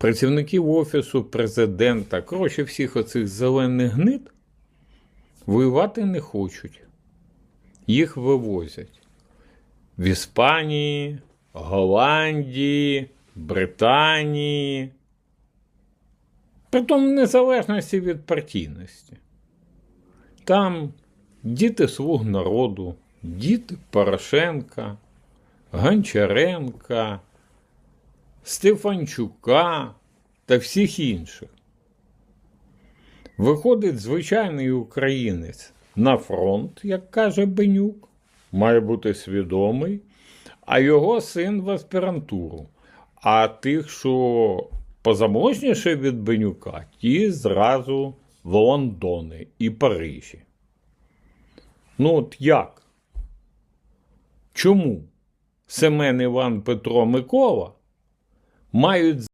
працівників Офісу президента, коротше, всіх оцих зелених гнид воювати не хочуть. Їх вивозять в Іспанії, Голландії, Британії. Притом в незалежності від партійності. Там діти слуг народу, діти Порошенка, Гончаренка, Стефанчука та всіх інших. Виходить звичайний українець на фронт, як каже Бенюк, має бути свідомий, а його син в аспірантуру. А тих, що позаможніше від Бенюка, ті зразу в Лондони і Парижі. Ну от як? Чому Семен Іван Петро Микола мають